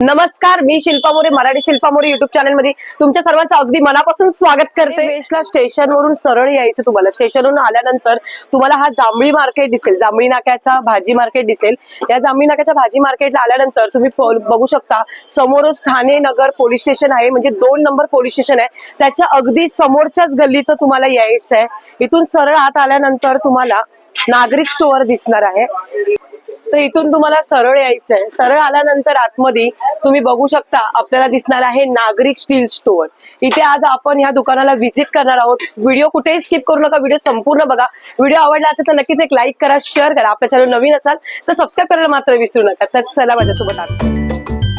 नमस्कार मी शिल्पा मोरे मराठी शिल्पा मोरे युट्यूब चॅनलमध्ये तुमच्या सर्वांचं अगदी मनापासून स्वागत करते. वेशला स्टेशनवरून सरळ यायचं तुम्हाला. स्टेशनवरून आल्यानंतर तुम्हाला हा जांभळी मार्केट दिसेल. जांभळी नाक्याचा भाजी मार्केट दिसेल. या जांभळी नाक्याच्या भाजी मार्केटला आल्यानंतर तुम्ही बघू शकता समोरच ठाणे नगर पोलीस स्टेशन आहे. म्हणजे दोन नंबर पोलीस स्टेशन आहे. त्याच्या अगदी समोरच्याच गल्लीत तुम्हाला यायचं आहे इथून सरळ आत आल्यानंतर तुम्हाला नागरिक स्टोअर दिसणार आहे. तर इथून तुम्हाला सरळ यायचं आहे सरळ आल्यानंतर आतमध्ये तुम्ही बघू शकता आपल्याला दिसणार आहे नागरिक स्टील स्टोअर. इथे आज आपण ह्या दुकानाला व्हिजिट करणार आहोत. व्हिडिओ कुठेही स्किप करू नका व्हिडिओ संपूर्ण बघा. व्हिडिओ आवडला असेल तर नक्कीच एक लाईक करा शेअर करा. आपल्या चॅनल नवीन असाल तर सबस्क्राईब करायला मात्र विसरू नका. तर चला माझ्यासोबत आता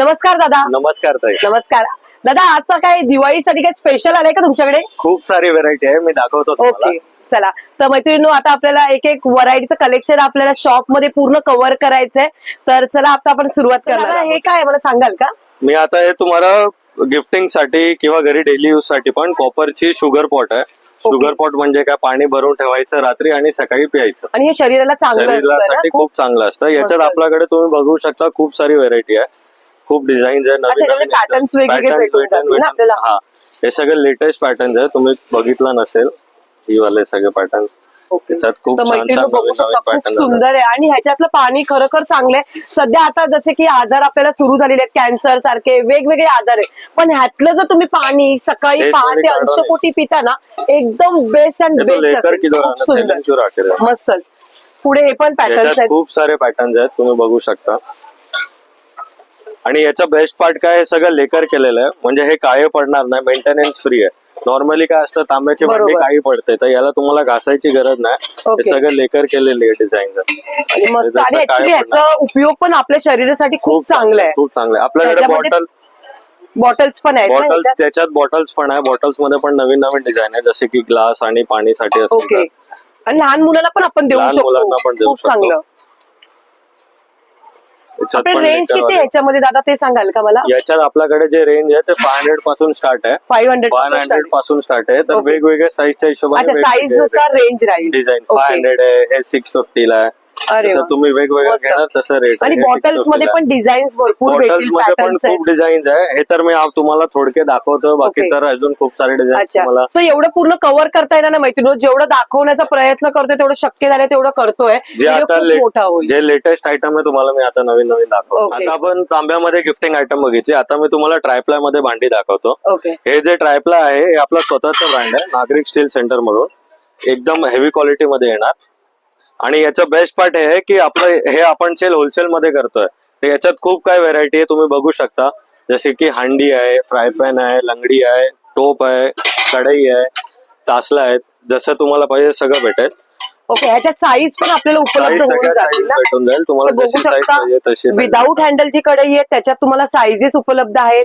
नमस्कार दादा. नमस्कार ताई. नमस्कार. दादा आता काय दिवाळीसाठी काय स्पेशल आलंय का तुमच्याकडे? खूप सारी व्हरायटी आहे मी दाखवतो तुम्हाला. ओके चला. तर मैत्रिणी आता आपल्याला एक एक व्हरायटीचं कलेक्शन आपल्याला शॉपमध्ये पूर्ण कव्हर करायचंय. तर चला आता आपण सुरुवात करणार हे काय मला सांगाल का? मी आता हे तुम्हाला गिफ्टिंगसाठी किंवा घरी डेली यूजसाठी पण कॉपरची शुगर पॉट आहे. शुगर पॉट म्हणजे काय? पाणी भरून ठेवायचं रात्री आणि सकाळी प्यायचं. आणि हे शरीराला चांगलं असतं ना? शरीरासाठी खूप? चांगलं असतं. याच्यात. आपल्याकडे तुम्ही बघू शकता खूप सारी व्हरायटी आहे. खूप डिझाईन्स आहे patterns वेगवेगळे? हा. हे सगळे लेटेस्ट पॅटर्न्स आहे तुम्ही बघितलं नसेल ही वाले सगळे पॅटर्न पॅटर्न सुंदर आहे. आणि ह्याच्यातलं पाणी खरोखर चांगलं आहे. सध्या आता जसे की आजार आपल्याला सुरू झालेले आहेत कॅन्सर सारखे वेगवेगळे आजार आहेत. पण ह्यातलं जर तुम्ही पाणी सकाळी पहाटे काढून अंशपोटी पिता ना एकदम बेस्ट अँड बेस्ट मस्त. पुढे हे पण पॅटर्न्स याच्यात आहेत. खूप सारे पॅटर्न्स आहेत. तुम्ही बघू शकता. आणि याचा बेस्ट पार्ट काय हे सगळं लेकर केलेलं आहे. म्हणजे हे काळे पडणार नाही मेंटेनन्स फ्री आहे. नॉर्मली काय असतं तांब्याची भांडी बरोबर. काही पडते. तर याला तुम्हाला घासायची गरज नाही. हे. सगळं लेकर केलेली आहे डिझाईन मस्त. आणि ह्याचा उपयोग पण आपल्या शरीरासाठी खूप चांगला आहे. खूप चांगलं आहे. आपल्याकडे त्याच्यामध्ये बॉटल बॉटल्स पण आहेत ना बॉटल्स ह्याच्यात? त्याच्यात बॉटल्स पण आहे. बॉटल्समध्ये पण नवीन नवीन डिझाईन आहे. जसे की ग्लास आणि पाणीसाठी ओके असतील आणि लहान मुलांना पण आपण देऊ लहान मुलांना पण शकतो देऊ खूप शकतो. चांगलं. रेंज किती. ह्याच्यामध्ये दादा ते सांगाल का मला? याच्यात आपल्याकडे जे रेंज आहे ते फाय हंड्रेडपासून स्टार्ट आहे. फाईव्ह हंड्रेड फाय हंड्रेडपासून स्टार्ट आहे. तर. वेगवेगळ्या साईजच्या हिशोबाने अच्छा साईजनुसार रेंज राहील. डिझाईन. फाय हंड्रेड आहे हे सिक्स फिफ्टी ला आहे. अरे वा. तुम्ही वेगवेगळं मस्त. घेणार तसं रेट आणि बॉटल्समध्ये पण डिझाईन्स भरपूर बॉटल्स भेटतील मध्ये पण पॅटर्न्स खूप डिझाईन्स आहे. हे तर मी आप- तुम्हाला थोडके दाखवतो. बाकी Okay. तर अजून खूप सारे डिझाईन अच्छा. तुम्हाला तर एवढं पूर्ण कव्हर करता येणार ना माहिती जेवढं दाखवण्याचा प्रयत्न करतोय तेवढं शक्य झालं तेवढं करतोय. जे आता खूप ले- मोठा होईल. जे लेटेस्ट आयटम आहे तुम्हाला मी आता नवीन नवीन दाखवतो. Okay. आता आपण तांब्यामध्ये गिफ्टिंग आयटम बघितली आता मी तुम्हाला ट्रायप्लायमध्ये भांडी दाखवतो. ओके हे जे ट्रायप्लाय आहे हे आपलं स्वतःचं ब्रँड आहे. नागरिक स्टील सेंटर म्हणून एकदम हेवी क्वालिटी मध्ये येणार. आणि याचं बेस्ट पार्ट हे आहे की आपलं हे आपण सेल होलसेल मध्ये करतोय. तर याच्यात खूप काय व्हेरायटी आहे तुम्ही बघू शकता. जसे की हांडी आहे फ्राय पॅन आहे लंगडी आहे टोप आहे कढई आहे तासला आहेत. जसं तुम्हाला पाहिजे सगळं भेटेल. ओके ह्याच्या साईज पण आपल्याला उपलब्ध होऊन भेटून जाईल. तुम्हाला जशी साईज पाहिजे तशी विदाऊट हँडलची कढई आहे त्याच्यात तुम्हाला साईजेस उपलब्ध आहेत.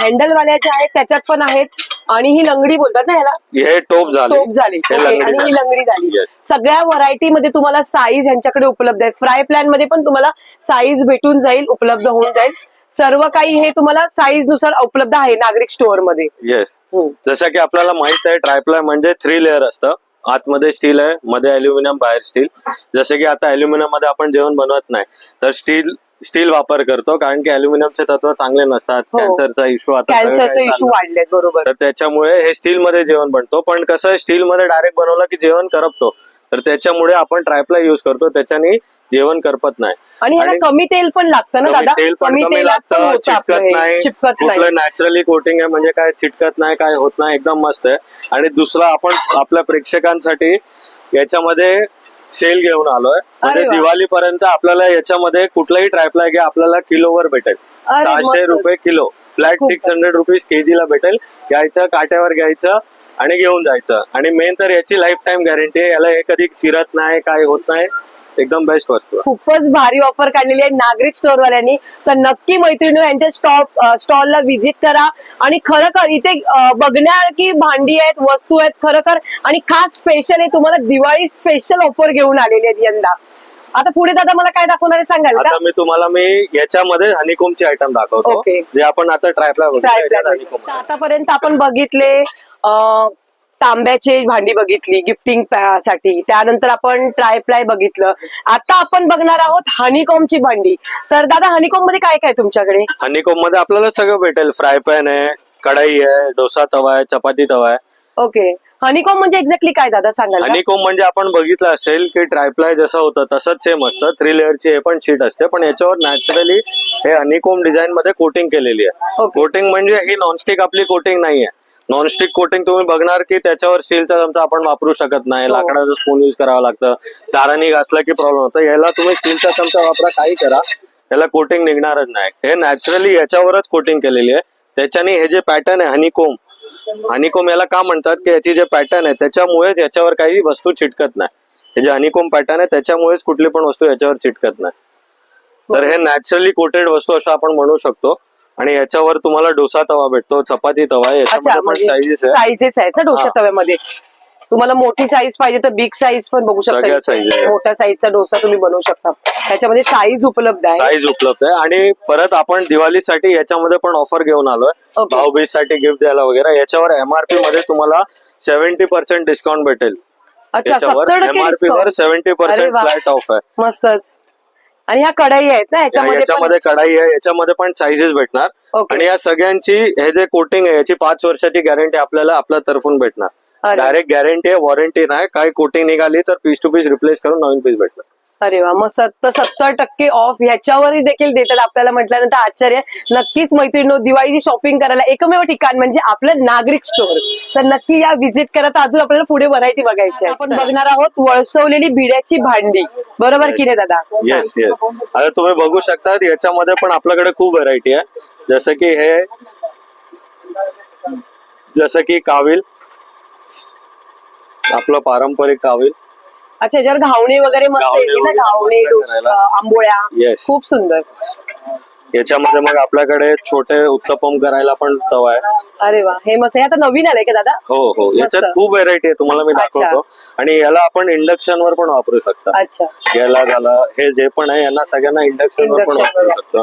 हँडल वाल्या ज्या आहेत त्याच्यात पण आहेत. आणि ही लंगडी बोलतात ना ह्याला हे टोप झाले. टोप झाली. हे ओके, लंगडी आणि ही झाली. लंगडी झाली. Yes. सगळ्या व्हरायटी मध्ये तुम्हाला साईज ह्यांच्याकडे उपलब्ध आहे. फ्राय प्लॅनमध्ये पण तुम्हाला साईज भेटून जाईल उपलब्ध होऊन जाईल. सर्व काही हे तुम्हाला साईजनुसार उपलब्ध आहे नागरिक स्टोअरमध्ये. येस हम्म. जसं की आपल्याला माहीत आहे ट्रायप्लाय म्हणजे थ्री लेअर असतं. आतमध्ये स्टील आहे मध्ये अल्युमिनियम बाहेर स्टील जसे की आता अल्युमिनियममध्ये आपण जेवण बनवत नाही तर स्टील स्टील वापर करतो कारण की अल्युमिनियमचे तत्व चांगले नसतात हो. कॅन्सरचा इश्यू आता कॅन्सरचे सगळीकडे इश्यू चालला. वाढलेत बरोबर तर त्याच्यामुळे हे स्टील मध्ये जेवण बनतो पण कसं आहे स्टील मध्ये डायरेक्ट बनवलं की जेवण करपतो तर त्याच्यामुळे आपण ट्रायप्लाय युज करतो त्याच्याने जेवण करपत नाही आणि ह्याला आणि कमी तेल पण लागतं ना कमी दादा तेल पण कमी पण लागतं होतं आपलं चिटकत हे. नाही चिपकत नाही कुठलं नॅचरली कोटिंग आहे म्हणजे काय चिटकत नाही काय होत नाही एकदम मस्त आहे आणि दुसरा आपण आपल्या प्रेक्षकांसाठी याच्यामध्ये सेल घेऊन आलोय. म्हणजे अरे वा. दिवाळी पर्यंत आपल्याला याच्यामध्ये कुठलाही ट्रायप्लाय घ्या आपल्याला किलोवर भेटेल. अरे सहाशे. रुपये किलो. फ्लॅट खूप सिक्स हंड्रेड रुपीज केजीला भेटेल. घ्यायचं काट्यावर घ्यायचं आणि घेऊन जायचं. आणि मेन तर याची लाईफ टाईम गॅरंटी आहे. याला हे कधी चिरत नाही काय होत नाही. एकदम बेस्ट वस्तू. खूपच भारी ऑफर काढलेली आहे नागरिक स्टोअर वाल्यांनी तर नक्की मैत्रिणी यांच्या स्टॉप स्टॉलला व्हिजिट करा. आणि खरोखर इथे बघण्यासारखी भांडी आहेत वस्तू आहेत खरोखर आणि खास स्पेशल आहे तुम्हाला दिवाळी स्पेशल ऑफर घेऊन आलेली आहेत यंदा. आता पुढे दादा मला काय दाखवणार आहे सांगाल का? आता मी तुम्हाला मी याच्यामध्ये हनीकोमचे आयटम दाखवतो. जे आपण आता तर आतापर्यंत आपण बघितले तांब्याचे भांडी बघितली गिफ्टिंगसाठी. त्यानंतर आपण ट्रायप्लाय बघितलं. आता आपण बघणार आहोत हनीकॉमची भांडी. तर दादा हनीकॉममध्ये काय काय तुमच्याकडे? हनीकोममध्ये आपल्याला सगळं भेटेल. फ्राय पॅन आहे कढाई आहे डोसा तवा आहे चपाती तवा आहे. ओके. हनीकॉम म्हणजे एक्झॅक्टली काय दादा सांगाल का? हनीकोम म्हणजे आपण बघितलं असेल की ट्रायप्लाय जसं होतं तसंच सेम असतं. थ्री लेअरची हे पण शीट असते. पण याच्यावर नॅचरली हे हनीकोम डिझाईन मध्ये कोटिंग केलेली आहे. कोटिंग म्हणजे ही नॉनस्टिक आपली कोटिंग नाहीये. नॉनस्टिक कोटिंग तुम्ही बघणार की त्याच्यावर स्टीलचा चमचा आपण वापरू शकत नाही. हो. लाकडाचं स्पून युज करावं लागतं. दाराने घासला की प्रॉब्लेम होतो. याला तुम्ही स्टीलचा चमचा वापरा काही करा. याला कोटिंग निघणारच नाही. हे नॅचरली याच्यावरच कोटिंग केलेली आहे. त्याच्याने हे जे पॅटर्न आहे हनीकोम हनीकोम याला का म्हणतात की याची जे पॅटर्न आहे त्याच्यामुळेच याच्यावर काही वस्तू चिटकत नाही. हे जे हनीकोम पॅटर्न आहे त्याच्यामुळेच कुठली पण वस्तू याच्यावर चिटकत नाही. तर हे. नॅचरली कोटेड वस्तू असं आपण म्हणू शकतो. आणि याच्यावर तुम्हाला डोसा तवा भेटतो चपाती तवा आहे याच्यामध्ये पण म्हणजे साईजेस आहे साईजेस आहेत ना डोसा. तव्यामध्ये तुम्हाला मोठी साईज पाहिजे तर बिग साईज पण बघू सगळ्या शकता. आहेत. मोठ्या साईजचा डोसा तुम्ही बनवू शकता त्याच्यामध्ये साईज उपलब्ध आहे साईज उपलब्ध आहे आणि परत आपण दिवाळीसाठी याच्यामध्ये पण ऑफर घेऊन आलोय Okay. भाऊबीजसाठी गिफ्ट द्यायला वगैरे याच्यावर एमआरपी मध्ये तुम्हाला सेव्हन्टी पर्सेंट डिस्काउंट भेटेल अच्छा याच्यावर सत्तर टक्के एमआरपी वर. सेव्हन्टी अरे पर्सेंट वा. फ्लॅट ऑफ आहे मस्तच आणि ह्या कढाई आहेत ना याच्यामध्ये याच्यामध्ये कढाई आहे याच्यामध्ये पण साईजेस भेटणार ओके. आणि या सगळ्यांची हे जे कोटिंग आहे याची पाच वर्षाची गॅरंटी आपल्याला आपल्या तर्फून भेटणार अरे. डायरेक्ट गॅरंटी आहे वॉरंटी नाही काय कोटिंग निघाली तर पीस टू पीस रिप्लेस करून नवीन पीस भेटणार अरे वा मग सत्तर सत्तर टक्के ऑफ ह्याच्यावरही देखील देतात आपल्याला म्हटल्यानंतर आश्चर्य. नक्कीच मैत्रिणी दिवाळीची शॉपिंग करायला एकमेव ठिकाण म्हणजे आपलं नागरिक स्टोअर तर नक्की या व्हिजिट करत अजून आपल्याला पुढे व्हरायटी बघायची आहे. आपण बघणार आहोत वळसवलेली भिड्याची भांडी. बरोबर की नाही दादा? येस येस आता तुम्ही बघू शकता याच्यामध्ये पण आपल्याकडे खूप व्हरायटी आहे. जसं की हे जसं की काविल. आपलं पारंपरिक काविल. अच्छा याच्यावर घावणे वगैरे मस्त येते ना घावणे. आंबोळ्या. खूप सुंदर. याच्यामध्ये मग आपल्याकडे छोटे उत्तपम करायला पण तवा आहे. अरे वा हे मस्त हे आता नवीन आलंय का दादा? हो हो. याच्यात. खूप व्हरायटी आहे तुम्हाला मी. दाखवतो. आणि याला आपण इंडक्शन वर पण वापरू शकता. अच्छा. याला झालं हे जे पण आहे यांना सगळ्यांना इंडक्शन वर पण वापरू. शकतो.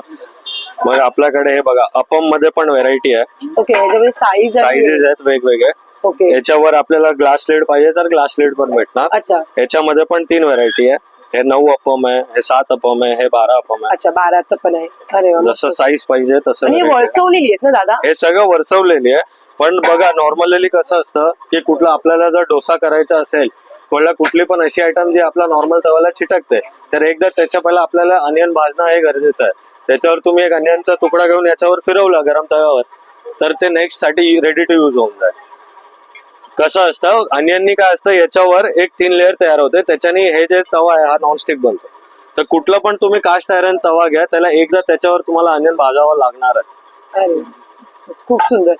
मग आपल्याकडे हे बघा अपममध्ये पण व्हरायटी आहे. ओके साईज साईजेस आहेत वेगवेगळे. ओके याच्यावर आपल्याला ग्लास लेड पाहिजे तर ग्लास लेड पण भेटणार. अच्छा. याच्यामध्ये पण तीन व्हरायटी आहे. हे नऊ अपम आहे हे सात अपम आहे हे बारा अपम आहे. अच्छा बाराचं पण आहे. अरे वा जसं साईज पाहिजे तसं आणि हे variety आहे. वळसवलेली आहेत ना दादा? हे सगळं वरचवलेली आहे. पण बघा नॉर्मली कसं असतं की कुठला आपल्याला जर डोसा करायचा असेल किंवा कुठली पण अशी आयटम जी आपला नॉर्मल तव्याला चिटकते तर एकदा त्याच्या पहिला आपल्याला अनियन भाजणं हे गरजेचं आहे. त्याच्यावर तुम्ही एक अनियनचा तुकडा घेऊन याच्यावर फिरवला गरम तव्यावर तर ते नेक्स्टसाठी रेडी टू यूज होऊन जाईल. कसं असतं? अनियननी काय असतं? याच्यावर एक तीन लेअर तयार होते. त्याच्याने हे जे तवा आहे हा नॉनस्टिक बनतो. तर कुठला पण तुम्ही कास्ट आयरन तवा घ्या त्याला एकदा त्याच्यावर तुम्हाला अनियन भाजावं लागणार आहे. खूप सुंदर.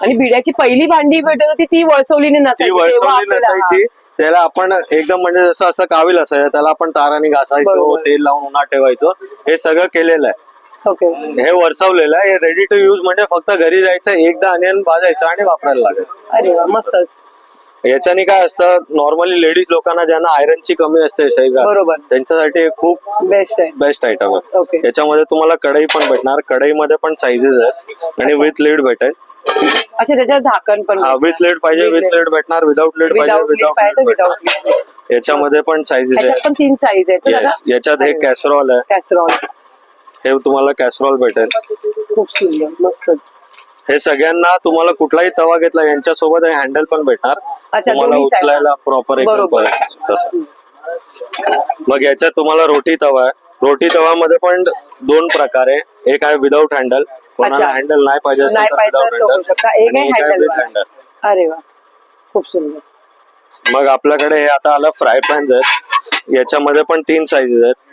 आणि भिड्याची पहिली भांडी भेटत होती ती वळसवली नसायची त्याला आपण एकदम म्हणजे जसं असं कावील असायचं त्याला आपण ताराने घासायचो. तेल लावून उन्हात ठेवायचो. हे सगळं केलेलं आहे. ओके हे वरसवलेलं आहे. हे रेडी टू यूज म्हणजे फक्त घरी जायचं एकदा अनियन भाजायचं आणि वापरायला लागायचं. अरे वा मस्तच. याच्याने काय असतं नॉर्मली लेडीज लोकांना ज्यांना आयरनची कमी असते शरीरात बरोबर. त्यांच्यासाठी हे खूप बेस्ट आहे. बेस्ट आयटम आहे. ओके याच्यामध्ये तुम्हाला कढई पण भेटणार. कढईमध्ये पण साईजेस आहेत. आणि विथ लीड भेटेल. अच्छा त्याच्यात झाकण पण विथ लीड पाहिजे With विथ. लीड भेटणार. विदाउट लीड पाहिजे विदाउट विदाउट पाहिजे लीड विदाउट भेटणार. याच्यामध्ये पण साईजेस त्याच्यात आहेत. तीन साईज आहेत ना दादा? येस याच्यात हे कॅसरॉल आहे. कॅसरॉल हे तुम्हाला कॅसरॉल भेटेल खूप सुंदर मस्तच हे सगळ्यांना तुम्हाला कुठलाही तवा घेतला यांच्यासोबत हे हँडल पण भेटणार अच्छा, तुम्हाला दोन्ही side ला. उचलायला प्रॉपर बरोबर. तसं मग याच्यात तुम्हाला रोटी तवा आहे रोटी तवामध्ये पण दोन प्रकार आहे एक आहे विदाऊट हँडल कोणाला अच्छा. हँडल नाही पाहिजे असेल नाही तर पाहिजे without तर तो handle. करू शकता. एक आहे आणि एक आहे handle with वाला. handle. अरे वा खूप सुंदर मग आपल्याकडे हे आता आलं फ्राय पॅन्स आहेत याच्यामध्ये पण तीन साईजेस आहेत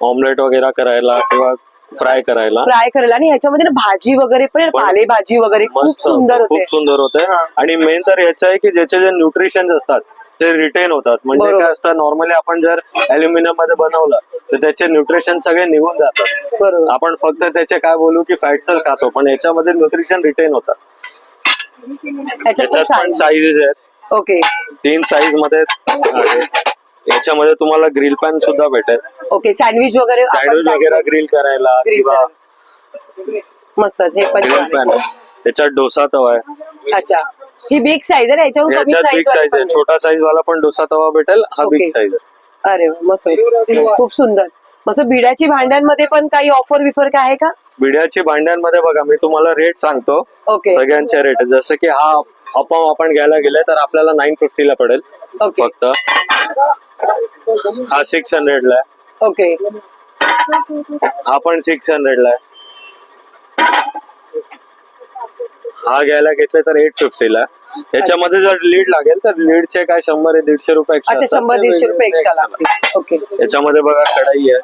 ऑमलेट वगैरे करायला किंवा फ्राय करायला. फ्राय करायला आणि ह्याच्यामध्ये ना भाजी वगैरे पण पालेभाजी वगैरे खूप मस्त सुंदर खूप होते सुंदर होते. आणि मेन तर याचं आहे की ज्याचे जे न्यूट्रिशन असतात ते रिटेन होतात. म्हणजे बरोबर. काय असतं नॉर्मली आपण जर अल्युमिनियममध्ये बनवलं तर त्याचे न्यूट्रिशन सगळे निघून जातात. बरोबर. आपण फक्त त्याचे काय बोलू की फॅटच खातो पण याच्यामध्ये न्यूट्रिशन रिटेन होतात. ह्याच्यात याच्यात पण. साईजेस आहेत. ओके तीन साईजमध्ये आहे याच्यामध्ये तुम्हाला ग्रिल पॅन सुद्धा भेटेल. ओके सँडविच वगैरे सँडविच वगैरे ग्रिल करायला Grill किंवा मस्त हे पण ग्रिल छान पॅन आहे. आहे. त्याच्यात डोसा तवा आहे. अच्छा. ही बिग साईज आहे ना? याच्याहून कमी याच्यात बिग साईज साईज आहे. छोटा साईज वाला पण डोसा तवा भेटेल. हा बिग Okay. साईज आहे. अरे वा, मस्त. खूप सुंदर. मस्त भिड्याची भांड्यांमध्ये पण काही ऑफर विफर काय आहे का? बिड्याची भांड्यांमध्ये बघा मी तुम्हाला रेट सांगतो. ओके सगळ्यांचे रेट जसं की हा अपम आपण घ्यायला गेले तर आपल्याला नाईन फिफ्टीला पडेल. ओके फक्त. हा सिक्स हंड्रेडला आहे. ओके हा पण सिक्स हंड्रेडला आहे. हा घ्यायला घेतले तर एट फिफ्टीला याच्यामध्ये जर लीड लागेल तर लीडचे काय शंभर आहे दीडशे रुपये अच्छा. शंभर दीडशे रुपये एक्स्ट्रा लागतील. ओके. याच्यामध्ये बघा कढाई आहे.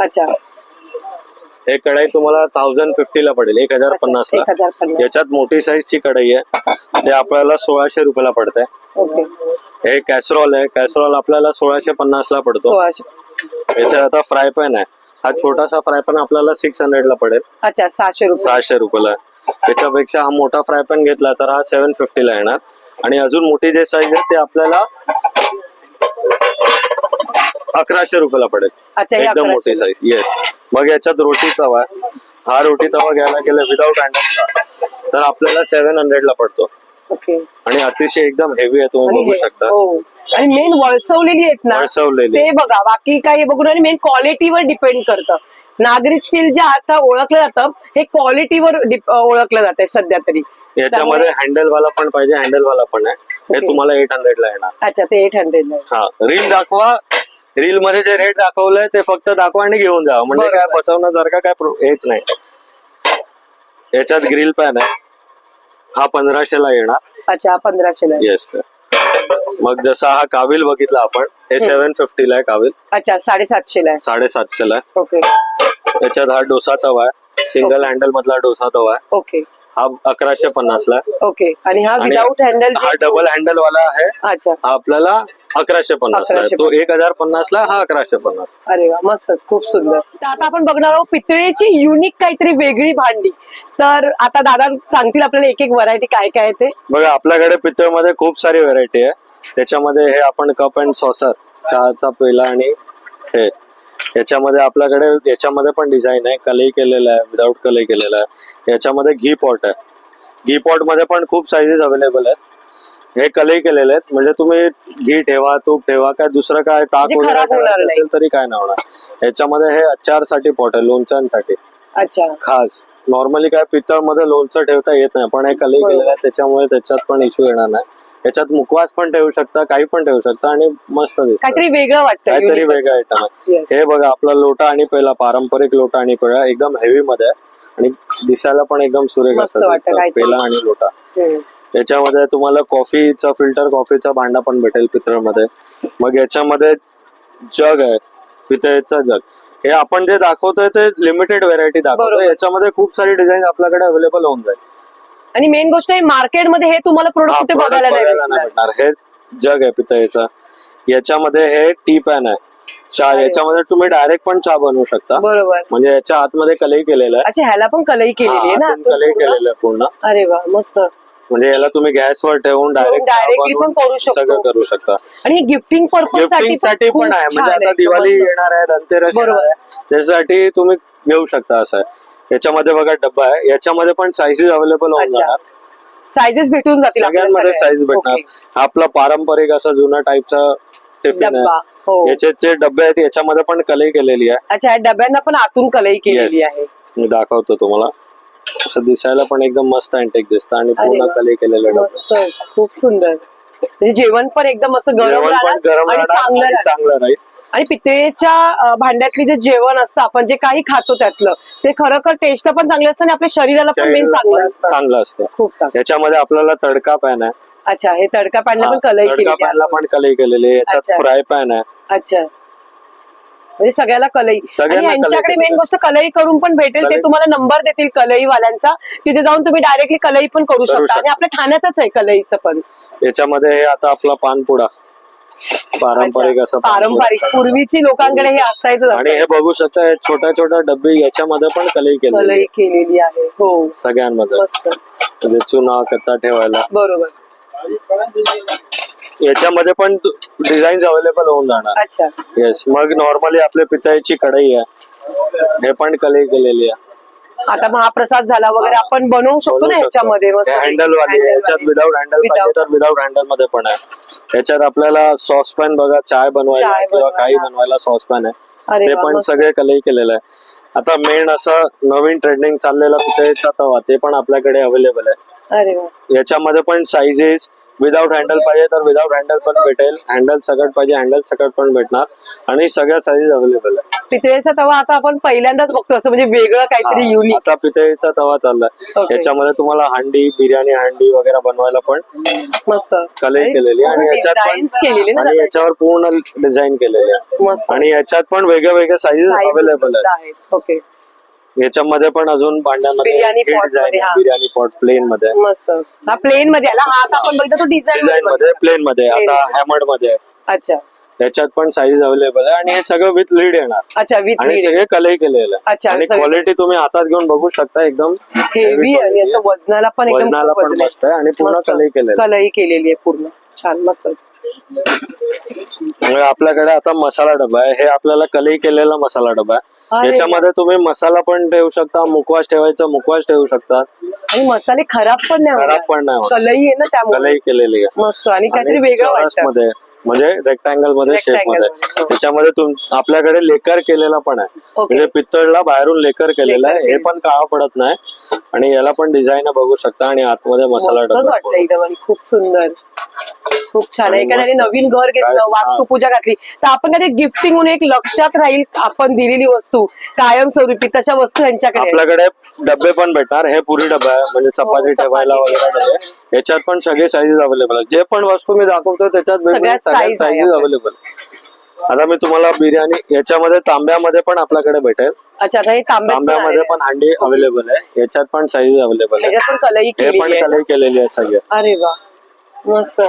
अच्छा. हे कढाई तुम्हाला थाउजंड फिफ्टीला पडेल एक हजार पन्नास ला. याच्यात मोठी साईजची कढाई आहे. ते आपल्याला सोळाशे रुपयाला पडते हे कॅसरॉल आहे. कॅसरॉल आपल्याला सोळाशे पन्नास ला पडतो. याच्यात आता फ्राय पॅन आहे. हा छोटासा फ्राय पॅन आपल्याला सिक्स हंड्रेड ला पडेल. अच्छा सहाशे रुपये. सहाशे रुपयाला. त्याच्यापेक्षा हा मोठा फ्राय पॅन घेतला तर हा सेव्हन फिफ्टीला येणार. आणि अजून मोठी जे साईज आहे ते आपल्याला अकराशे रुपयाला पडेल. अच्छा हे एकदम मोठी 1100. साईज येस मग याच्यात रोटी तवा. आहे. हा रोटी तवा घ्यायला गेला विदाऊट हँडलचा तर आपल्याला सेव्हन हंड्रेडला पडतो. ओके आणि अतिशय एकदम हेवी आहे तुम्ही आणि बघू हे- शकता. हो. आणि मेन वळसवलेली आहेत ना वळसवलेली. ते बघा बाकी काही बघून आणि मेन क्वालिटीवर डिपेंड करतं. नागरिक स्टील जे आता ओळखलं जातं हे क्वालिटीवर ओळखलं जात आहे सध्या तरी. याच्यामध्ये हँडल वाला पण पाहिजे हँडल वाला पण आहे. हे Okay. तुम्हाला एट हंड्रेड ला येणार. अच्छा ते एट हंड्रेड हा. रील दाखवा रील मध्ये जे रेट दाखवलंय ते फक्त दाखवा आणि घेऊन जा. म्हणजे काय. फसवण्यासारखं काय हेच नाही. याच्यात ग्रिल पॅन आहे. हा पंधराशे ला येणार. अच्छा पंधराशे ला येस मग जसा हा काविल बघितला आपण हे सेव्हन फिफ्टी ला आहे काविल. अच्छा साडेसातशे ला आहे. साडेसातशे ला आहे. ओके. याच्यात हा डोसा तवा आहे. सिंगल. हँडल मधला डोसा तवा आहे. ओके. हा अकराशे पन्नास ला. आहे. ओके. आणि हा आणि विदाऊट हँडल हा डबल हँडल वाला आहे. अच्छा. हा आपल्याला अकराशे पन्नास ला. आहे. 1150. तो एक हजार पन्नास ला हा अकराशे पन्नास. अरे वा मस्तच. खूप सुंदर. तर आता आपण बघणार आहोत पितळेची युनिक काहीतरी वेगळी भांडी. तर आता दादा सांगतील आपल्याला एक एक व्हरायटी काय काय आहे ते. बघा आपल्याकडे पितळमध्ये खूप सारी व्हरायटी आहे. त्याच्यामध्ये हे आपण कप अँड सॉसर चहाचा पेला आणि हे. याच्यामध्ये आपल्याकडे याच्यामध्ये पण डिझाईन आहे. कलई केलेलं आहे विदाऊट कलई केलेलं आहे. याच्यामध्ये घी पॉट आहे. घी पॉटमध्ये पण खूप साईजेस अवेलेबल आहेत. हे कलई केलेले आहेत. म्हणजे तुम्ही घी ठेवा तूप ठेवा काय दुसरं काय ताक म्हणजे वगैरे. असेल तरी काय नाही होणार. याच्यामध्ये हे अचारसाठी पॉट आहे लोणच्यांसाठी. अच्छा. खास. नॉर्मली काय पितळमध्ये लोणचं ठेवता येत नाही पण हे बरोबर. केलेलं आहे त्याच्यामुळे त्याच्यात पण इश्यू येणार नाही याच्यात मुखवास पण ठेवू शकता काही पण ठेवू शकता आणि मस्त दिसत काहीतरी वेगळं वाटतं काहीतरी वेगळं. आयटम आहे. हे बघा आपला लोटा आणि पेला पारंपरिक लोटा आणि पेला एकदम हेवी मध्ये आणि दिसायला पण एकदम सुरेख मस्त असं वाटतं दिसतं काहीतरी. पेला आणि लोटा. याच्यामध्ये तुम्हाला कॉफीचा फिल्टर कॉफीचा भांडा पण भेटेल पितळमध्ये मग याच्यामध्ये जग आहे पितळेचा जग हे आपण जे दाखवतोय ते लिमिटेड व्हेरायटी दाखवतोय. बरोबर. याच्यामध्ये खूप सारी डिझाईन आपल्याकडे अवेलेबल होऊन जाईल. आणि मेन गोष्ट आहे मार्केटमध्ये हे तुम्हाला प्रोडक्ट हा, कुठे product बघायला नाही बघायला नाही भेटणार. भेटणार हे जग आहे पितळेचा याच्यामध्ये हे टी पॅन आहे. चहा अरे. याच्यामध्ये तुम्ही डायरेक्ट पण चहा बनवू शकता. बरोबर. म्हणजे याच्या आतमध्ये कलई केलेलं आहे. अच्छा ह्याला पण कलई केलेली आहे ना? कलई पूर्ण? केलेलं आहे पूर्ण. अरे वा मस्त. म्हणजे याला तुम्ही गॅसवर ठेवून डायरेक्ट directly पण करू शकतो. सगळं करू शकता. आणि हे गिफ्टिंग पर्पज गिफ्टिंगसाठी पण आहे. म्हणजे आता दिवाळी येणार आहे धनतेरस बरोबर. येणार आहे. त्याच्यासाठी तुम्ही घेऊ शकता असं आहे. याच्यामध्ये बघा डब्बा आहे. याच्यामध्ये पण साईजेस अवेलेबल होऊन अच्छा. जाणार. सायझेस भेटून जातील आपल्याला सगळ्यांमध्ये सगळ्या. साईज भेटणार. आपला पारंपरिक असा जुना टाईपचा टिफिन डब्बा. आहे हो. याचे जे डबे आहेत याच्यामध्ये पण कलई केलेली आहे. अच्छा या डब्यांना पण आतून कलई केलेली Yes. आहे. मी दाखवतो तुम्हाला. असं दिसायला पण एकदम मस्त अँटेक दिसतं आणि पूर्ण वा. कलई केलेलं डबे. मस्तच खूप सुंदर. म्हणजे जेवण पण एकदम असं गरम जेवण पण राहणार गरम आणि राहणार चांगलं आणि राहणार. चांगलं राहील. आणि पितळेच्या अं, भांड्यातली जे जेवण असतं आपण जे काही खातो त्यातलं ते खरोखर टेस्ट पण चांगलं असतं आणि आपल्या शरीराला पण मेन चांगलं असतं. चांगलं असतं. खूप चांगलं. याच्यामध्ये आपल्याला तडका पॅन आहे. अच्छा हे तडका पॅनला पण हा, कलई तडका केली पॅनला पण कलई केलेली आहे. याच्यात अच्छा. फ्राय पॅन आहे. अच्छा. म्हणजे सगळ्याला कलई. आणि यांच्याकडे मेन गोष्ट कलई करून पण भेटेल ते तुम्हाला नंबर देतील कलई वाल्यांचा तिथे जाऊन तुम्ही डायरेक्टली कलई पण करू शकता. आणि आपल्या ठाण्यातच आहे कलईचं पण. याच्यामध्ये हे आता आपला पानपुडा. पारंपरिक. असं. पारंपरिक. पूर्वीची लोकांकडे हे असायचं आणि हे बघू शकता छोट्या छोट्या डब्बे याच्यामध्ये पण कलई केलेली. केलेली आहे. हो. सगळ्यांमध्ये. म्हणजे चुना कत्ता ठेवायला. बरोबर. याच्यामध्ये पण डिझाईन्स अवेलेबल होऊन जाणार. अच्छा. येस मग नॉर्मली आपल्या पितळेची कढई आहे. हे पण कलई केलेली आहे. आता महाप्रसाद झाला वगैरे आपण बनवू शकतो ना ह्याच्यामध्ये मस्त. हँडल वाली आहे. याच्यात विदाऊट हँडल पाहिजे. तर विदाऊट हँडलमध्ये पण आहे. याच्यात आपल्याला सॉसपॅन बघा चाय बनवायला चाय किंवा बनवायला. काही बनवायला सॉसपॅन आहे. अरे ते वा, पण मस्त. सगळे कलई केलेलं आहे. आता मेन असं नवीन ट्रेंडिंग चाललेला पितळेचा तवा ते पण आपल्याकडे अवेलेबल आहे. अरे वा. याच्यामध्ये पण साईजेस विदाऊट हँडल पाहिजे तर विदाऊट हँडल पण भेटेल. हँडल सकट पाहिजे हँडल सकट पण भेटणार. आणि सगळ्या साईज अवेलेबल आहे पितळेचा तवा आता आपण पहिल्यांदाच बघतो असं म्हणजे वेगळं काहीतरी युनिक आता पितळेचा तवा चाललाय. याच्यामध्ये तुम्हाला हांडी बिर्याणी हांडी वगैरे बनवायला पण मस्त. कलई केलेली आणि याच्यात केलेली ना आणि याच्यावर पूर्ण डिझाईन केलेली आहे. मस्त. आणि याच्यात पण वेगळ्या वेगळ्या साईज अवेलेबल आहेत. आहेत. ओके याच्यामध्ये पण अजून भांड्यामध्ये बिर्याणी pot मध्ये, हा. बिर्याणी पॉट प्लेन मध्ये. मस्त. हा प्लेन मध्ये आला. हा आता आपण बघितलं तो डिझाईन डिझाईन मध्ये प्लेन मध्ये. Plain आता मध्ये. हॅमर्डमध्ये. आहे. अच्छा. याच्यात पण साईज अवेलेबल आहे. आणि हे सगळं विथ लीड येणार. अच्छा विथ आणि सगळे कलई केलेलं. आहे अच्छा, आणि सगळे- क्वालिटी तुम्ही हातात घेऊन बघू शकता. एकदम हेवी heavy आणि quality. असं आहे. वजनाला पण एकदम वजनाला खूप पण वजन आहे. मस्त आहे. आणि पूर्ण मस्त. कलई केलेलं. आहे. कलई केलेली आहे पूर्ण. छान मस्तच. त्यामुळे आपल्याकडे आता मसाला डबा आहे. हे आपल्याला कलई केलेला मसाला डबा आहे. याच्यामध्ये तुम्ही मसाला पण ठेवू शकता मुखवास ठेवायचा मुखवास ठेवू शकता आणि मसाले खराब पण नाही खराब. पण नाही होणार. कलई आहे ना त्यामुळे कलई केलेली आहे मस्त आणि काहीतरी आणि वेगळं चौरस वाटतं मध्ये म्हणजे रेक्टँगलमध्ये शेप Rectangle मध्ये मध्ये, हो. त्याच्यामध्ये तुम आपल्याकडे लेकर केलेला पण आहे. म्हणजे पित्तळला बाहेरून लेकर केलेला आहे हे. पण काळा पडत नाही आणि याला पण डिझाईन बघू शकता. आणि आतमध्ये मसाला मस्तच डबा एकदम आणि खूप सुंदर. खूप छान. आणि एखाद्याने मस्त. नवीन घर घेतलं काय- वास्तू पूजा घातली तर आपण काहीतरी गिफ्टिंग म्हणून एक लक्षात राहील आपण दिलेली वस्तू कायमस्वरूपी तशा वस्तू यांच्याकडे. आहेत. आपल्याकडे डबे पण भेटणार. हे पुरी डबा आहे म्हणजे चपाती हो, चपाती ठेवायला वगैरे डबे. याच्यात पण सगळे साईज अवेलेबल आहेत. जे पण वस्तू मी दाखवतो त्याच्यात सगळ्यात size आहे साईज आपल्याकडे. अवेलेबल आता मी तुम्हाला बिर्याणी याच्यामध्ये तांब्यामध्ये पण आपल्याकडे भेटेल. अच्छा आता हे तांब्यात पण तांब्यामध्ये आलेलं पण हांडी अवेलेबल आहे. याच्यात पण साईज अवेलेबल आहे. आहे ह्याच्यात पण कलई हे पण केलेली आहे. कलई केलेली आहे सगळे. अरे वा मस्त.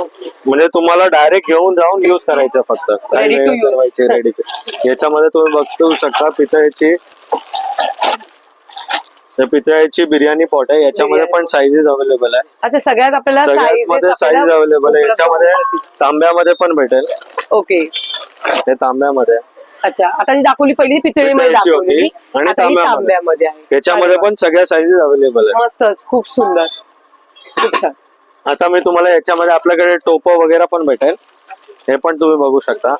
म्हणजे तुम्हाला डायरेक्ट घेऊन जाऊन युज करायचं फक्त. Ready to use. रेडीचे याच्यामध्ये तुम्ही बघू शकता पितळेची हे पितळेची बिर्याणी पॉट आहे. याच्यामध्ये पण साईजेस अवेलेबल आहे. अच्छा सगळ्यात आपल्याला सगळ्यात मध्ये साईज अवेलेबल आहे. याच्यामध्ये तांब्यामध्ये पण भेटेल. ओके हे तांब्यामध्ये. अच्छा आता जी दाखवली पहिली पितळीमध्ये होती. आणि तांब्यामध्ये. याच्यामध्ये. पण सगळ्या साईजेस अवेलेबल आहे मस्तच खूप सुंदर. खूप छान. आता मी तुम्हाला याच्यामध्ये आपल्याकडे टोप वगैरे पण भेटेल. हे पण तुम्ही बघू शकता.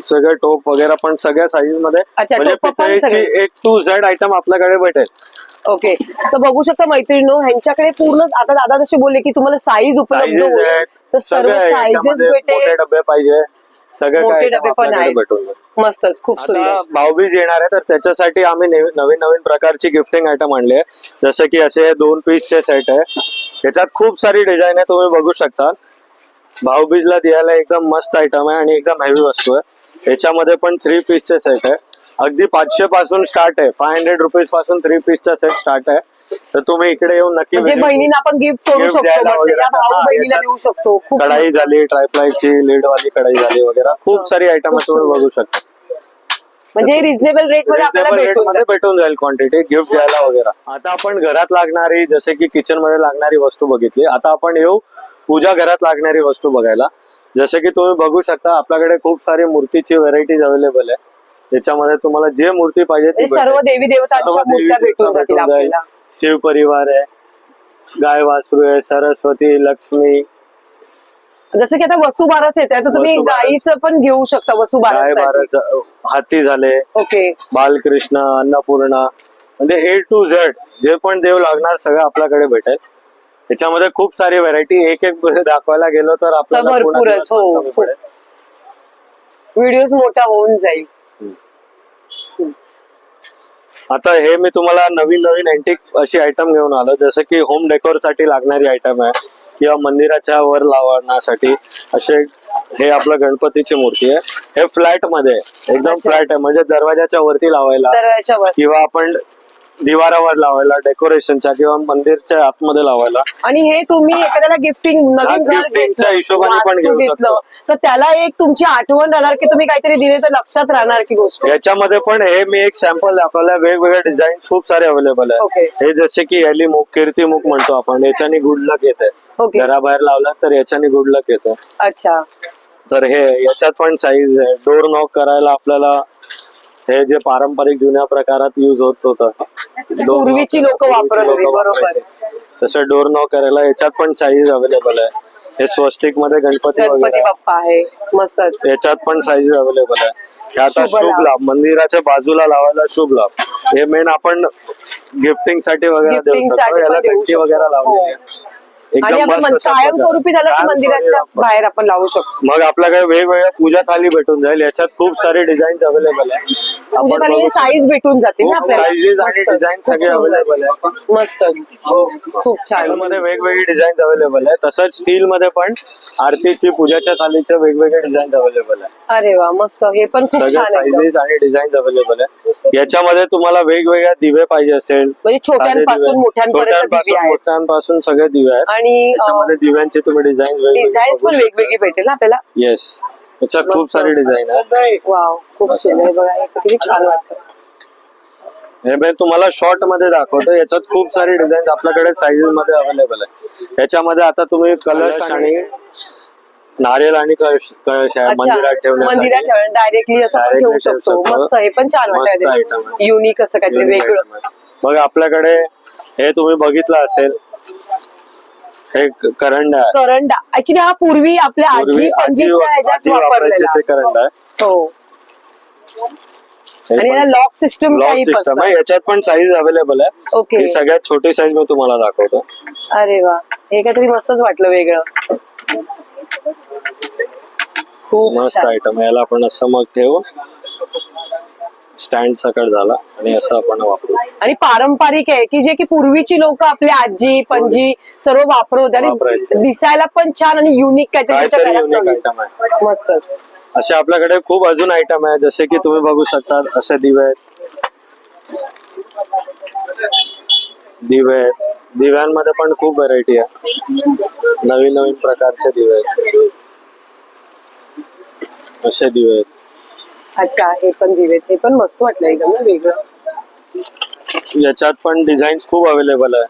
सगळं टोप वगैरे पण सगळ्या साईजमध्ये. अच्छा, म्हणजे टोपं पण पितळेची सगळे. एक टू झेड आयटम आपल्याकडे भेटेल. ओके तर बघू शकता मैत्रिणी ह्यांच्याकडे पूर्ण आता दादा जसे बोलले की तुम्हाला साईज उपलब्ध साईजेस होईल आहेत. तर सर्व सगळे आहे. साईजेस याच्यामध्ये. भेटेल. मोठे डबे पाहिजे. सगळे मोठे काय डबे पण आहेत. भेटून जाईल. मस्तच खूप सुंदर. आता भाऊबीज येणार आहे तर त्याच्यासाठी आम्ही नेव- नवीन नवीन प्रकारची गिफ्टिंग आयटम आणले आहे. जसं की असे दोन पीसचे सेट आहे. याच्यात खूप सारी डिझाईन आहे तुम्ही बघू शकता. भाऊबीजला द्यायला एकदम मस्त आयटम आहे आणि एकदम हेवी वस्तू आहे. याच्यामध्ये पण थ्री पीसचे सेट आहे. अगदी पाचशे पासून स्टार्ट आहे. फाय हंड्रेड रुपीजपासून थ्री पीसचा सेट स्टार्ट आहे. तर तुम्ही इकडे येऊन नक्की म्हणजे visit बहिणींना आपण गिफ्ट करू शकतो बहिणीला कढाई झाली ट्रायप्लायची लीड वाली कढाई झाली वगैरे. खूप सारी आयटम तुम्ही बघू शकता. म्हणजे रिझनेबल रेटमध्ये आपल्याला भेटून मध्ये भेटून जाईल क्वांटिटी गिफ्ट द्यायला वगैरे. आता आपण घरात लागणारी जसे की किचनमध्ये लागणारी वस्तू बघितली. आता आपण येऊ पूजा घरात लागणारी वस्तू बघायला. जसे की तुम्ही बघू शकता आपल्याकडे खूप सारी मूर्तीची व्हरायटीज अवेलेबल आहे. त्याच्यामध्ये तुम्हाला जे मूर्ती पाहिजे ती म्हणजे सर्व भेटेल. देवी देवतांच्या सर्व देवी मूर्त्या भेटून देवता जातील भेटून जाईल. आपल्याला. शिव परिवार आहे गाय वासरू आहे सरस्वती लक्ष्मी जसं की आता वसुबारस येत आहे तर तुम्ही. गाईचं पण घेऊ शकता गाय वसुबारस बारस हाती झाले. ओके. बालकृष्ण अन्नपूर्णा म्हणजे ए टू झेड जे पण देव लागणार सगळं आपल्याकडे भेटेल. त्याच्यामध्ये खूप सारी व्हरायटी एक एक दाखवायला गेलो तर आपल्याला पूर्ण भरपूरच, दिवस हो, कमी खूप. पडेल. व्हिडिओ मोठा होऊन जाईल. आता हे मी तुम्हाला नवीन नवीन अँटिक अशी आयटम घेऊन आलो. जसं की होम डेकोरसाठी लागणारी आयटम आहे. किंवा मंदिराच्या वर लावण्यासाठी असे हे आपलं गणपतीची मूर्ती आहे हे फ्लॅटमध्ये आहे. एकदम. फ्लॅट आहे म्हणजे दरवाजाच्या वरती लावायला किंवा आपण दिवारावर लावायला डेकोरेशनच्या किंवा मंदिरच्या आतमध्ये लावायला आणि हे तुम्ही एखाद्याला गिफ्टिंग नवीन घर gifting च्या घेतलं, हिशोबाने पण वास्तू घेऊ घेतलं. तर त्याला एक तुमची आठवण राहणार की तुम्ही काहीतरी दिले तर लक्षात राहणार की गोष्ट याच्यामध्ये पण हे मी एक सॅम्पल दाखवलं वेगवेगळे डिझाईन खूप सारे अवेलेबल आहे. हे जसे की याली मुख कीर्ती मुख म्हणतो आपण याच्याने गुड लक येत आहे घराबाहेर लावला तर याच्याने गुड लक येतं. अच्छा. तर हे याच्यात पण साईज आहे. डोर नॉक करायला आपल्याला हे जे पारंपरिक जुन्या प्रकारात युज होत होतं पूर्वीची लोकं. वापरायचे. तसं डोर नॉक करायला याच्यात पण साईज अवेलेबल आहे. हे स्वस्तिकमध्ये गणपती वगैरे. बाप्पा आहे. मस्तच याच्यात पण साईज अवेलेबल आहे. हे आता शुभ लाभ. मंदिराच्या बाजूला लावायला शुभ लाभ. हे मेन आपण गिफ्टिंगसाठी वगैरे देऊ शकतो. याला घंटी. वगैरे लावलेली आहे. आणि आपण कायमस्वरूपी मंदिराच्या बाहेर आपण लावू शकतो. मग आपल्याकडे वेगवेगळ्या पूजा थाली भेटून जाईल. याच्यात खूप सारे डिझाईन अवेलेबल आहे. खाली बघू साईज भेटून जाते ना आपल्याला. साईजेस आणि मस्तच. डिझाईन सगळे. अवेलेबल आहे. मस्तच. खूप छान. मध्ये वेगवेगळे डिझाईन अवेलेबल आहे. तसंच स्टील मध्ये पण आरतीची पूजाच्या थालीचे वेगवेगळे डिझाईन अवेलेबल आहे. अरे वा मस्त. हे पण खूप सगळे छान. साईजेस आणि डिझाईन अवेलेबल आहे. याच्यामध्ये तुम्हाला वेगवेगळ्या दिवे पाहिजे असेल म्हणजे छोट्यांपासून. मोठ्यांपर्यंत मोठ्यांपासून सगळे दिवे आहेत. आणि त्याच्यामध्ये दिव्यांचे तुम्ही डिझाईन डिझाईन्स पण वेगवेगळी भेटेल ना आपल्याला? येस त्याच्यात खूप. सारे डिझाईन आहे. वाव खूप सुंदर. हे बघा हे किती छान वाटतं. हे मी तुम्हाला शॉर्टमध्ये दाखवतो. याच्यात खूप सारे डिझाईन आपल्याकडे साईजेस मध्ये अवेलेबल आहे याच्यामध्ये आता तुम्ही कलर्स आणि नारियल आणि कळश कळश आहे मंदिरात ठेवण्यासाठी मंदिरात ठेवून डायरेक्टली असं Directly ठेवू ठेवू शकतो. मस्त हे पण छान मस्त item वाटतं आहे. युनिक असं काहीतरी वेगळं. मग आपल्याकडे हे तुम्ही बघितलं असेल. हे करंड आहे. करंडा. ऍक्च्युली हा पूर्वी आपल्या आजी पूर्वी आजी पणजीच्या ह्याच्यात आजी वापरायचे वापरलेला. ते करंड आहे. हो. हे आणि पण lock system lock type system आहे. असतं याच्यात पण साईज अवेलेबल आहे. ओके ही सगळ्यात छोटी साईज मी तुम्हाला दाखवतो. अरे वा. हे काहीतरी मस्तच वाटलं वेगळं. खूप मस्त छान. आयटम याला आपण असं मग ठेवून स्टँड सकट झाला आणि असं आपण वापरू आणि पारंपरिक आहे की जे की पूर्वीची लोक आपल्या आजी पणजी सर्व वापरत आणि वापरायचे. दिसायला पण छान आणि युनिक काहीतरी त्याच्या काहीतरी घरात युनिक नवीन. आयटम आहे. मस्तच. असे आपल्याकडे खूप अजून आयटम आहे जसे की तुम्ही बघू शकता असे दिवे आहेत. दिवे आहेत. दिव्यांमध्ये पण खूप व्हरायटी आहे. नवीन नवीन प्रकारचे दिवे आहेत. असे दिवे आहेत. अच्छा हे पण दिवेत हे पण मस्त वाटलं एकदम वेगळं. याच्यात पण डिझाईन्स खूप अवेलेबल आहे.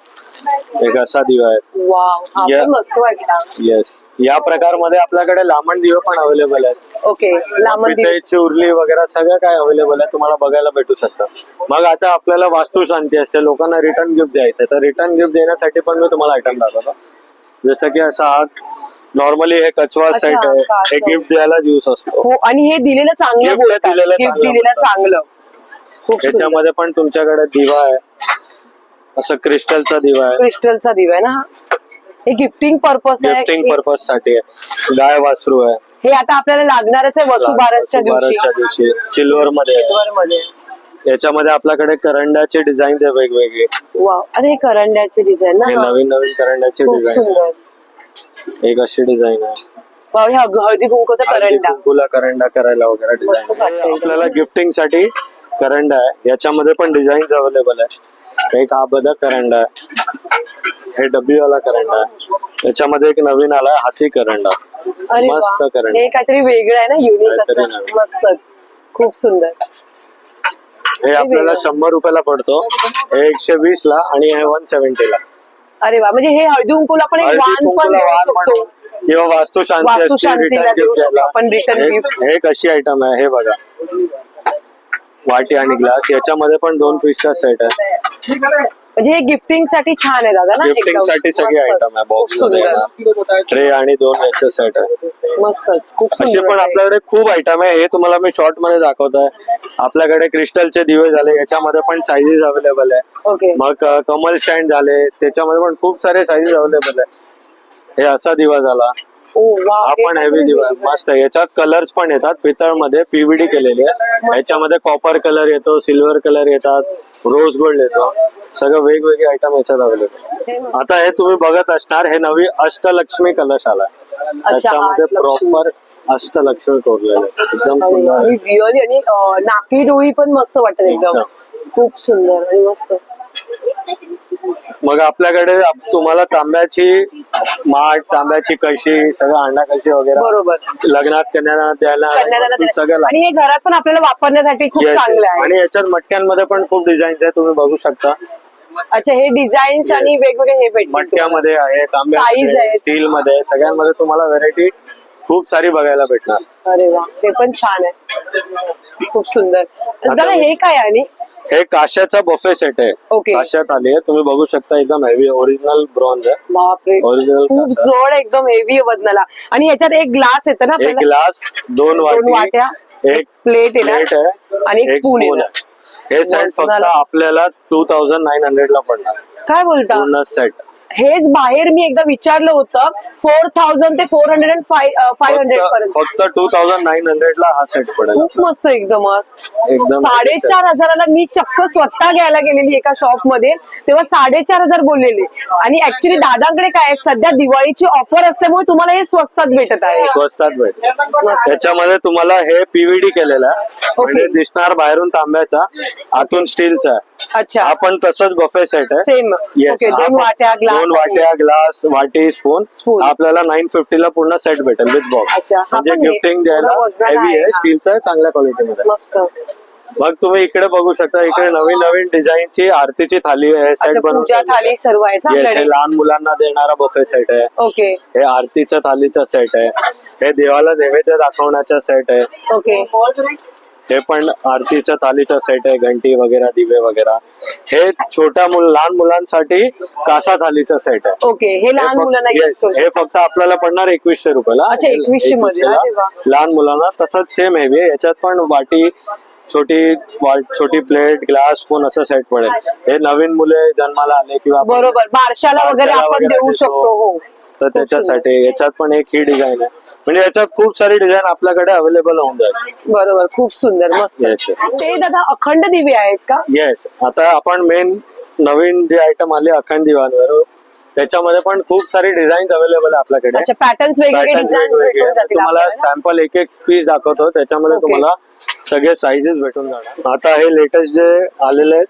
एक असा दिवा आहे. वाव हा या- पण मस्त वाटला. येस या प्रकारमध्ये आपल्याकडे लांबण दिवे पण अवेलेबल आहेत. ओके लांबन दिवे. पितळेची उरली वगैरे सगळं काय अवेलेबल आहे तुम्हाला बघायला भेटू शकतं. मग आता आपल्याला वास्तू शांती असते. लोकांना रिटर्न गिफ्ट द्यायचं तर रिटर्न गिफ्ट देण्यासाठी पण मी तुम्हाला आयटम दाखवतो. जसं की असा हा नॉर्मली हे कचवा अच्छा, सेट आहे. हे? गिफ्ट द्यायला यूज असतो. हो आणि हे दिलेलं चांगलं Gift बोलतात. दिलेलं गिफ्ट चांगलं दिलेलं बोलतात. चांगलं. खूप सुंदर. याच्यामध्ये पण तुमच्याकडे दिवा आहे. असं क्रिस्टलचा दिवा आहे. क्रिस्टलचा दिवा आहे ना? हा? हे गिफ्टिंग पर्पज आहे. गिफ्टिंग पर्पजसाठी आहे. गाय वासरू आहे. हे आता आपल्याला लागणारच आहे वसुबारसच्या दिवशी. दिवशी. सिल्वर मध्ये. आहे. सिल्वर मध्ये याच्यामध्ये आपल्याकडे करंड्याचे डिझाईन्स आहे वेगवेगळे. आता हे करंड्याचे डिझाईन ना? हे हा. नवीन नवीन करंड्याचे खूप डिझाईन सुंदर. एक अशी डिझाईन आहे. वाव हे हळदी कुंकूचा करंडा. कुंकुला करंडा करायला वगैरे मस्त डिझाईन वाटतंय. आपल्याला गिफ्टिंगसाठी करंडा आहे. याच्यामध्ये पण डिझाईन्स अवेलेबल आहे एक हा बदक करंडा आहे. हे डब्बी वाला करंडा आहे. याच्यामध्ये एक नवीन आला हाती करंडा. अरे मस्त. करंडा. हे काहीतरी वेगळं आहे ना युनिक काहीतरी असं नवीन. मस्तच. खूप सुंदर. हे आपल्याला. शंभर रुपयाला पडतो. हे एकशे वीस ला आणि हे वन सेव्हन्टी ला. अरे वा म्हणजे हे हळदी कुंकूला आपण एक वाण पण देऊ शकतो किंवा वास्तू शांती वास्तू असते शांतीला return देऊ gift शकतो द्यायला. आपण return हे- gift. हे कशी आयटम आहे हे बघा वाटी आणि ग्लास याच्यामध्ये पण दोन पीसचा सेट आहे म्हणजे हे गिफ्टिंगसाठी छान आहे दादा ना गिफ्टिंग एकदम. साठी सगळे. आयटम आहे खूप बॉक्स सुंदर ट्रे आणि दोन याचे सेट आहे. मस्तच खूप असे सुंदर पण आहे. आपल्याकडे खूप आयटम आहे हे तुम्हाला मी शॉर्टमध्ये दाखवत आहे आपल्याकडे क्रिस्टलचे दिवे झाले याच्यामध्ये पण साईजेस अवेलेबल आहे. ओके मग अ, कमल स्टँड झाले त्याच्यामध्ये पण खूप सारे साईजेस अवेलेबल आहे. हे असा दिवा झाला. ओ वा हा पण हेवी दिवा. मस्त आहे. याच्यात कलर्स पण येतात. पितळमध्ये पीव्हीडी केलेले आहे. याच्यामध्ये कॉपर कलर येतो सिल्वर कलर येतात. रोज गोल्ड येतो. सगळं वेगवेगळे आयटम याच्यात अवेलेबल आता हे तुम्ही बघत असणार हे नवी अष्टलक्ष्मी कलश आला त्याच्यामध्ये. प्रॉपर अष्टलक्ष्मी. कोरलेलं एकदम सुंदर. रिअली आणि नाकी डोळी पण मस्त वाटत एकदम. खूप सुंदर आणि मस्त. मग आपल्याकडे आप- तुम्हाला तांब्याची माठ तांब्याची कशी सगळं अंडा कशी वगैरे बरोबर लग्नात कन्याला द्यायला सगळं लागतं. आणि हे घरात पण आपल्याला वापरण्यासाठी खूप Yes, चांगलं yes. आहे आणि याच्यात मटक्यांमध्ये पण खूप डिझाईन्स आहे तुम्ही बघू शकता अच्छा हे डिझाईन्स Yes. आणि वेगवेगळे हे. मटक्यामध्ये आहे Size आहेत. स्टील मध्ये सगळ्यांमध्ये तुम्हाला व्हेरायटी खूप सारी बघायला भेटणार अरे वा हे पण छान आहे खूप सुंदर दादा हे काय आणि हे काश्याचा बफे सेट आहे. Okay. काश्यात आली आहे. तुम्ही बघू शकता एकदम हेवी ओरिजिनल ब्रॉन्झ आहे. बापरे ओरिजिनल खूप जड एकदम हेवी बदनाला. आणि ह्याच्यात एक ग्लास येतं ना एक आपल्याला? ग्लास दोन दोन वाटी वाट्या, एक प्लेट येणार प्लेट आहे आणि एक स्पून spoon आहे. हे सेट फक्त आपल्याला टू थाउजंड नाईन हंड्रेड ला पडणार. काय बोलता? पूर्ण सेट हेच बाहेर मी एकदा विचारलं होतं फोर थाउजंड ते four hundred and five hundred पर्यंत. फक्त टू थाउजंड नाईन हंड्रेड ला हा सेट पडेल. खूप मस्त एकदमच. एकदम साडेचार हजाराला मी चक्क स्वतः घ्यायला गेलेली एका शॉपमध्ये तेव्हा साडेचार हजार बोललेले. आणि ऍक्च्युली दादांकडे काय सध्या दिवाळीची ऑफर असल्यामुळे तुम्हाला हे स्वस्तात भेटत आहे. स्वस्तात भेटेल त्याच्यामध्ये तुम्हाला हे पीव्हीडी केलेलं आहे. म्हणजे दिसणार बाहेरून तांब्याचा आतून स्टीलचा अच्छा. हा पण तसंच बफे सेट आहे. सेम ओके दोन वाट्या ग्लास दोन वाट्या ग्लास वाटी स्पून Spoon. आपल्याला नाईन फिफ्टी ला पूर्ण सेट भेटेल विथ बॉक्स अच्छा, हा म्हणजे पण हे गिफ्टिंग द्यायला वजनाला हेवी आहे, आहे. स्टीलचा आहे चांगल्या क्वालिटीमध्ये मस्त. मग तुम्ही इकडे बघू शकता इकडे नवीन नवीन डिझाईनची आरतीची थाली आहे अच्छा सेट पूजा थाली सर्व आहेत ना येस हे आपल्याकडे? लहान मुलांना देणारा बफे सेट आहे. ओके हे आरतीच्या थालीचा सेट आहे. हे देवाला नैवेद्य दाखवण्याचा सेट आहे. ओके हे पण आरतीच्या थालीचा सेट आहे घंटी वगैरे दिवे वगैरे हे छोट्या मुल लहान मुलांसाठी कासा थालीचा सेट आहे ओके हे लहान हे मुलांना use करू हे फक्त आपल्याला पडणार एकवीसशे रुपयाला अच्छा, 2100 मध्ये. 2100 ला. अरे वा. लहान मुलांना तसंच सेम हेवी आहे याच्यात पण वाटी छोटी वा- छोटी प्लेट ग्लास स्पून असं सेट पडेल हे नवीन मुले जन्माला आले किंवा आपण बरोबर बारशाला वगैरे बारशाला आपण वगैरे देऊ देतो. शकतो हो तर त्याच्यासाठी याच्यात पण एक ही डिझाईन आहे म्हणजे याच्यात खूप सारी डिझाईन आपल्याकडे अवेलेबल होऊन जाईल. बरोबर खूप सुंदर मस्त. Yes. ते दादा अखंड दिवे आहेत का? येस आता आपण मेन नवीन जे आयटम आले अखंड दिवाणवर त्याच्यामध्ये पण खूप सारी डिझाईन अवेलेबल आहे आपल्याकडे. अच्छा पॅटर्न्स वेगवेगळे Patterns डिझाईन्स वेगवेगळे. भेटून आहे. जातील तुम्हाला आपल्याला? सॅम्पल एक एक पीस दाखवतो. त्याच्यामध्ये Okay. तुम्हाला सगळे साईजेस भेटून जाणार. आता हे लेटेस्ट जे आलेले आहेत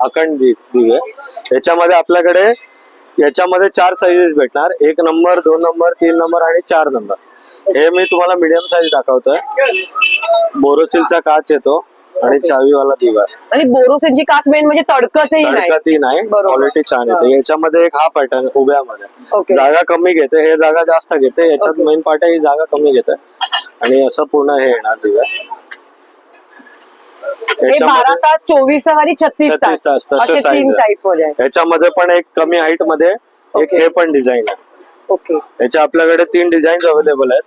अखंड दि- दिवे याच्यामध्ये आपल्याकडे याच्यामध्ये चार साईजेस भेटणार. एक नंबर दोन नंबर तीन नंबर आणि चार नंबर हे मी तुम्हाला मीडियम साईज दाखवतोय. बोरोसिलचा काच येतो आणि चावीवाला दिवा. आणि बोरोसिनची काच मेन म्हणजे तडकतही नाही. तडकतही नाही. बरोबर. क्वालिटी छान येते. याच्यामध्ये एक हा पॅटर्न उभ्यामध्ये जागा कमी घेते. हे जागा जास्त घेते. याच्यात. मेन पार्ट आहे ही जागा कमी घेते. आणि असं पूर्ण हे येणार तास चोवीस आणि छत्तीस 36 तास तास, तसे असे size तीन आहे. टाईपमध्ये. आहेत याच्यामध्ये पण एक कमी हाईटमध्ये एक. हे पण डिझाईन आहे. ओके याच्या आपल्याकडे तीन डिझाईन्स अवेलेबल आहेत.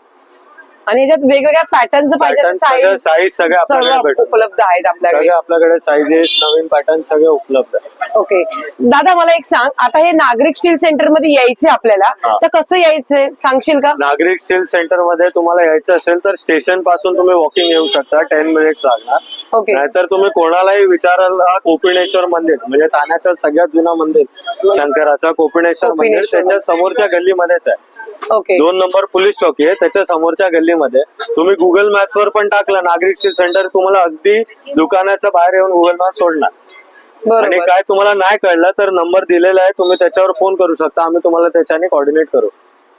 आणि याच्यात वेगवेगळ्या पॅटर्नचं पाहिजे पॅटर्न सगळे साईज साईज सगळे आपल्याकडे सर्व भेटून उपलब्ध आहेत आपल्याकडे. आपल्याकडे साईजेस नवीन पॅटर्न सगळे उपलब्ध आहेत. ओके दादा मला एक सांग. आता हे नागरिक स्टील सेंटरमध्ये यायचे आपल्याला. तर कसं यायचंय? सांगशील का? नागरिक स्टील सेंटरमध्ये तुम्हाला यायचं असेल तर स्टेशनपासून तुम्ही वॉकिंग येऊ शकता. टेन मिनिट्स लागणार. ओके नाहीतर तुम्ही कोणालाही विचारायला कोपिनेश्वर मंदिर म्हणजे ठाण्याचं सगळ्यात जुनं मंदिर शंकराचं कोपिनेश्वर मंदिर त्याच्या समोरच्या गल्लीमध्येच आहे. ओके दोन नंबर पोलीस चौकी आहे. त्याच्या समोरच्या गल्लीमध्ये तुम्ही गुगल मॅप्स वर पण टाकलं नागरिक स्टील सेंटर तुम्हाला अगदी दुकानाच्या बाहेर येऊन गुगल मॅप सोडणार. आणि काय तुम्हाला नाही कळलं तर नंबर दिलेला आहे तुम्ही त्याच्यावर फोन करू शकता. आम्ही तुम्हाला त्याच्याने कॉर्डिनेट करू.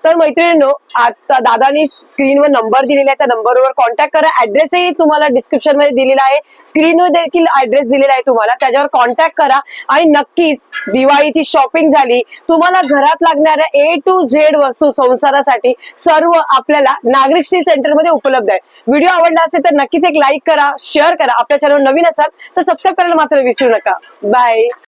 तर मैत्रिणींनो आता दादानी स्क्रीनवर नंबर दिलेला आहे. त्या नंबरवर कॉन्टॅक्ट करा. ऍड्रेसही तुम्हाला डिस्क्रिप्शनमध्ये दिलेला आहे. स्क्रीनवर देखील ऍड्रेस दिलेला आहे तुम्हाला. त्याच्यावर कॉन्टॅक्ट करा. आणि नक्कीच दिवाळीची शॉपिंग झाली. तुम्हाला घरात लागणाऱ्या ए टू झेड वस्तू संसारासाठी सर्व आपल्याला नागरिक स्टील सेंटरमध्ये उपलब्ध आहे. व्हिडिओ आवडला असेल तर नक्कीच एक लाईक करा शेअर करा. आपल्या चॅनल नवीन असाल तर सबस्क्राईब करायला मात्र विसरू नका. बाय